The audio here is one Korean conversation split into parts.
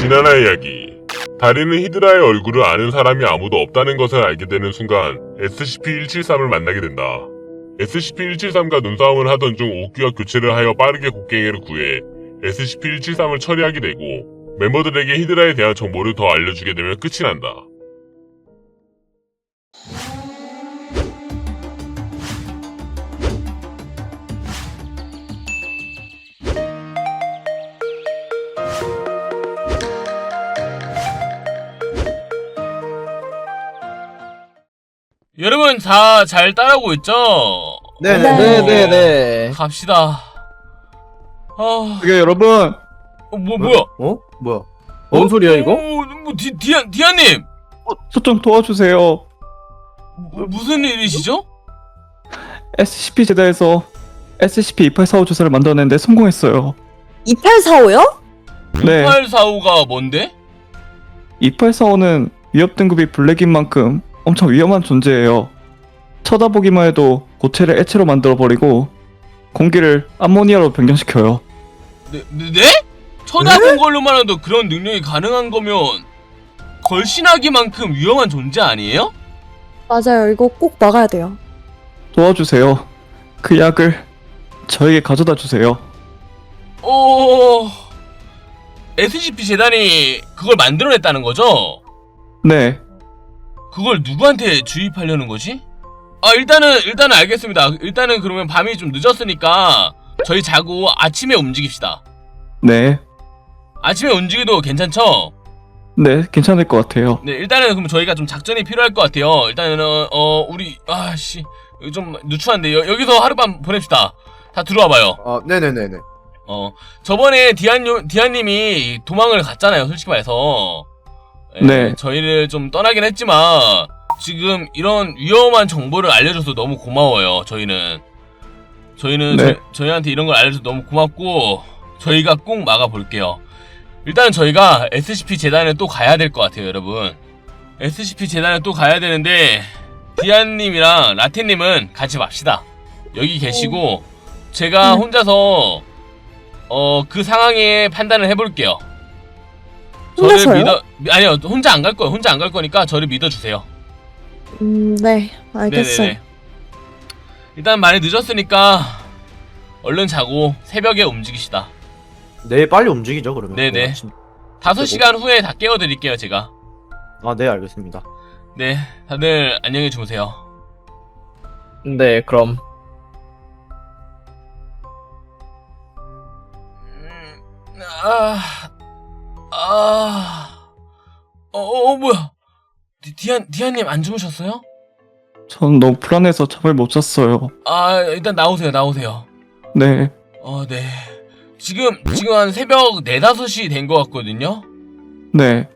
지난화 이야기. 다리는 히드라의 얼굴을 아는 사람이 아무도 없다는 것을 알게 되는 순간 SCP-173을 만나게 된다. SCP-173과 눈싸움을 하던 중 옥규와 교체를 하여 빠르게 곡괭이를 구해 SCP-173을 처리하게 되고 멤버들에게 히드라에 대한 정보를 더 알려주게 되면 끝이 난다. 여러분 다 잘 따라오고 있죠? 네네. 네. 네 네 네. 갑시다. 아, 그게 여러분, 어, 뭐 뭐야? 어? 뭐야? 뭔 소리야 이거? 어, 뭐 디, 디안 디안님 저 좀 도와주세요. 뭐, 무슨 일이시죠? SCP 제다에서 SCP-2845 주사를 만들어내는데 성공했어요. 2845요? 네, 845가 뭔데? 2845는 위협 등급이 블랙인 만큼 엄청 위험한 존재예요. 쳐다보기만 해도 고체를 액체로 만들어버리고 공기를 암모니아로 변경시켜요. 네? 네? 네? 쳐다본 걸로만 해도 그런 능력이 가능한 거면 걸신하기만큼 위험한 존재 아니에요? 맞아요. 이거 꼭 막아야 돼요. 도와주세요. 그 약을 저에게 가져다 주세요. 어... SCP 재단이 그걸 만들어냈다는 거죠? 네, 그걸 누구한테 주입하려는 거지? 아 일단은 일단은 알겠습니다. 일단은 그러면 밤이 좀 늦었으니까 저희 자고 아침에 움직입시다. 네, 아침에 움직여도 괜찮죠? 네, 괜찮을 것 같아요. 네 일단은 그럼 저희가 좀 작전이 필요할 것 같아요. 일단은 어, 어, 우리 아씨 좀 누추한데 여, 여기서 하룻밤 보냅시다. 다 들어와봐요. 아, 네네네네. 어 저번에 디안 디안님이 도망을 갔잖아요. 솔직히 말해서. 예, 네. 저희를 좀 떠나긴 했지만 지금 이런 위험한 정보를 알려줘서 너무 고마워요. 저희는 저희는 네. 저, 희한테 이런 걸 알려줘서 너무 고맙고 저희가 꼭 막아볼게요. 일단 저희가 SCP 재단에 또 가야 될 것 같아요, 여러분. SCP 재단에 또 가야 되는데 디안님이랑 라틴님은 같이 맙시다. 여기 계시고 제가 네. 혼자서 어 그 상황에 판단을 해볼게요. 저를 혼자서요? 믿어 미- 아니요 혼자 안 갈 거예요. 혼자 안 갈 거니까 저를 믿어주세요. 음, 네. 알겠어요. 네네네. 일단 많이 늦었으니까 얼른 자고 새벽에 움직이시다. 내일 빨리 움직이죠, 그러면. 네네. 오늘 아침. 다섯 시간 후에 다 깨워드릴게요, 제가. 아, 네, 알겠습니다. 네, 다들 안녕히 주무세요. 네, 그럼. 음, 아, 아, 어, 어, 뭐야? 디, 디안, 디안님 안 주무셨어요? 전 너무 불안해서 잠을 못 잤어요. 아, 일단 나오세요, 나오세요. 네, 어, 네. 지금, 지금 한 새벽 4, 5시 된 것 같거든요? 네.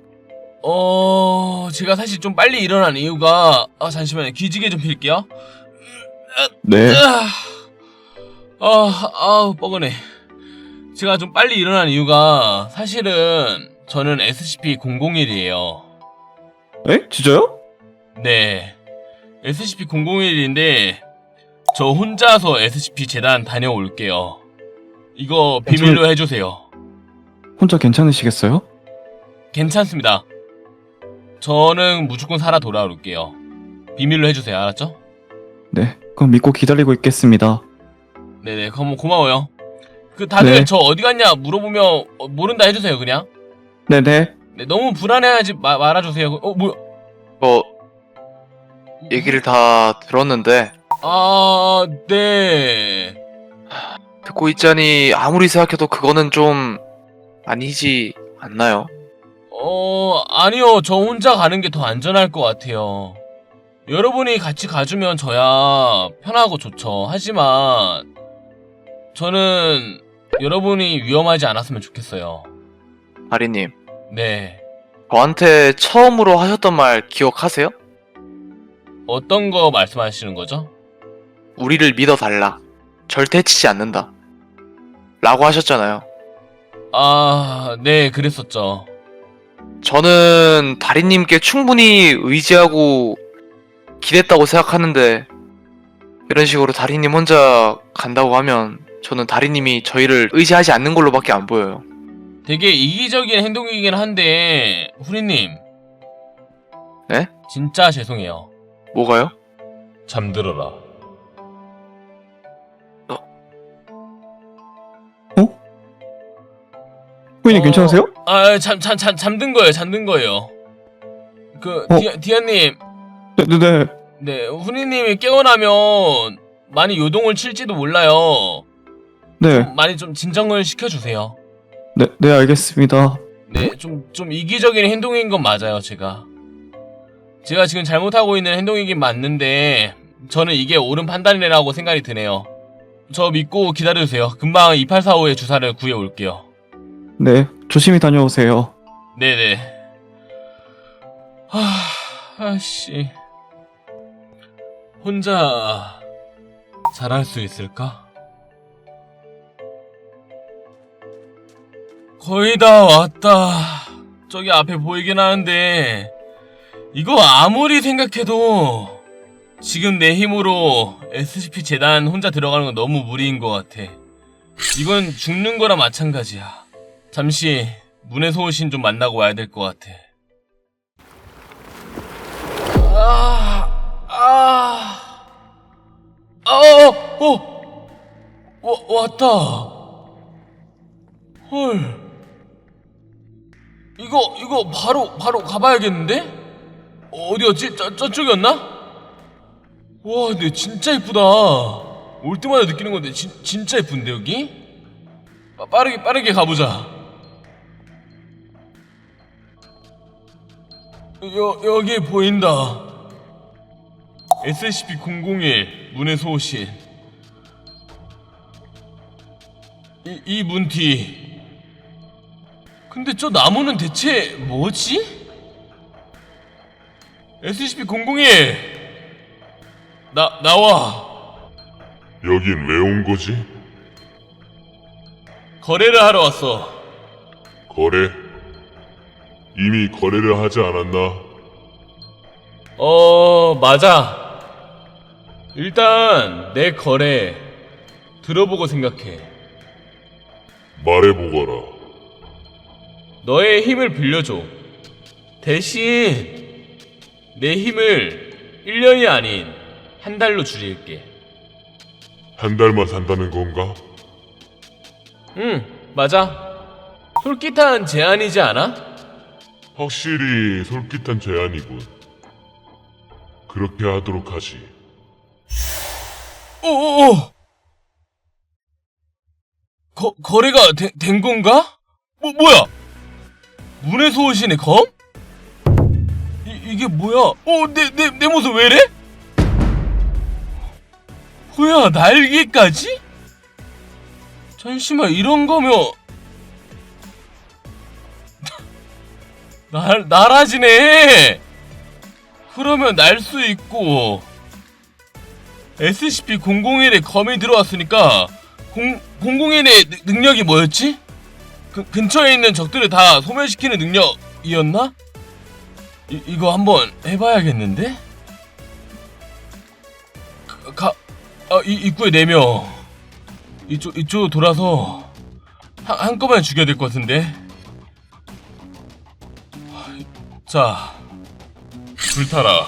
어, 제가 사실 좀 빨리 일어난 이유가, 아, 잠시만요. 기지개 좀 필게요. 네. 아, 아, 아우, 뻐근해. 제가 좀 빨리 일어난 이유가, 사실은, 저는 SCP-001이에요. 에? 진짜요? 네. SCP-001인데, 저 혼자서 SCP 재단 다녀올게요. 이거 비밀로 해주세요. 혼자 괜찮으시겠어요? 괜찮습니다. 저는 무조건 살아 돌아올게요. 비밀로 해주세요. 알았죠? 네, 그럼 믿고 기다리고 있겠습니다. 네네. 그럼 고마워요. 그 다들 네. 저 어디 갔냐 물어보면 어, 모른다 해주세요. 그냥. 네네. 네, 너무 불안해하지 마, 말아주세요. 어 뭐야? 뭐 얘기를 다 들었는데 아 네. 듣고 있자니 아무리 생각해도 그거는 좀 아니지 않나요? 어 아니요. 저 혼자 가는 게 더 안전할 것 같아요. 여러분이 같이 가주면 저야 편하고 좋죠. 하지만 저는 여러분이 위험하지 않았으면 좋겠어요. 아리님 네. 저한테 처음으로 하셨던 말 기억하세요? 어떤 거 말씀하시는 거죠? 우리를 믿어달라 절대 해치지 않는다 라고 하셨잖아요 아, 네, 그랬었죠. 저는 다리님께 충분히 의지하고 기댔다고 생각하는데 이런 식으로 다리님 혼자 간다고 하면 저는 다리님이 저희를 의지하지 않는 걸로밖에 안 보여요 되게 이기적인 행동이긴 한데 후리님. 네? 진짜 죄송해요. 뭐가요? 잠들어라. 후인님 어. 괜찮으세요? 아, 잠, 잠, 잠, 잠든 거예요, 잠든 거예요. 그, 어? 디아, 디아님, 네네네. 네, 후니님이 깨어나면 많이 요동을 칠지도 몰라요. 네. 많이 좀 진정을 시켜주세요. 네, 네 알겠습니다. 네, 좀, 좀 이기적인 행동인 건 맞아요, 제가. 제가 지금 잘못하고 있는 행동이긴 맞는데, 저는 이게 옳은 판단이라고 생각이 드네요. 저 믿고 기다려주세요. 금방 2845의 주사를 구해올게요. 네, 조심히 다녀오세요. 네네. 하, 아씨. 혼자 잘할 수 있을까? 거의 다 왔다. 저기 앞에 보이긴 하는데, 이거 아무리 생각해도 지금 내 힘으로 SCP 재단 혼자 들어가는 건 너무 무리인 것 같아. 이건 죽는 거랑 마찬가지야. 잠시 문의 소신 좀 만나고 와야 될 것 같아. 아, 아, 아, 어, 어, 와, 왔다. 헐. 이거, 이거 바로, 바로 가봐야겠는데? 어디였지? 저, 저쪽이었나? 와, 근데 진짜 이쁘다. 올 때마다 느끼는 건데, 진, 진짜 이쁜데, 여기? 빠- 빠르게, 빠르게 가보자. 여, 여기 보인다. SCP-001 문의 소신. 이, 이문 뒤. 근데 저 나무는 대체 뭐지? SCP-001! 나, 나와. 여긴 왜 온 거지? 거래를 하러 왔어. 거래? 이미 거래를 하지 않았나? 어, 맞아. 일단, 내 거래, 들어보고 생각해. 말해보거라. 너의 힘을 빌려줘. 대신, 내 힘을 1년이 아닌 한 달로 줄일게. 한 달만 산다는 건가? 응, 맞아. 솔깃한 제안이지 않아? 확실히 솔깃한 제안이군. 그렇게 하도록 하지. 오오오! 거, 거래가 되, 된 건가? 뭐, 뭐야? 문의 소신의 검? 이, 이게 뭐야? 어, 내, 내, 내 모습 왜래? 뭐야, 날개까지? 잠시만, 이런 거면. 날, 날아지네! 그러면 날 수 있고. SCP-001에 검이 들어왔으니까 0, 001의 능력이 뭐였지? 그, 근처에 있는 적들을 다 소멸시키는 능력이었나? 이, 이거 한번 해봐야겠는데? 가, 가 아, 이, 입구에 4명 이쪽, 이쪽 돌아서 한, 한꺼번에 죽여야 될 것 같은데 자 불타라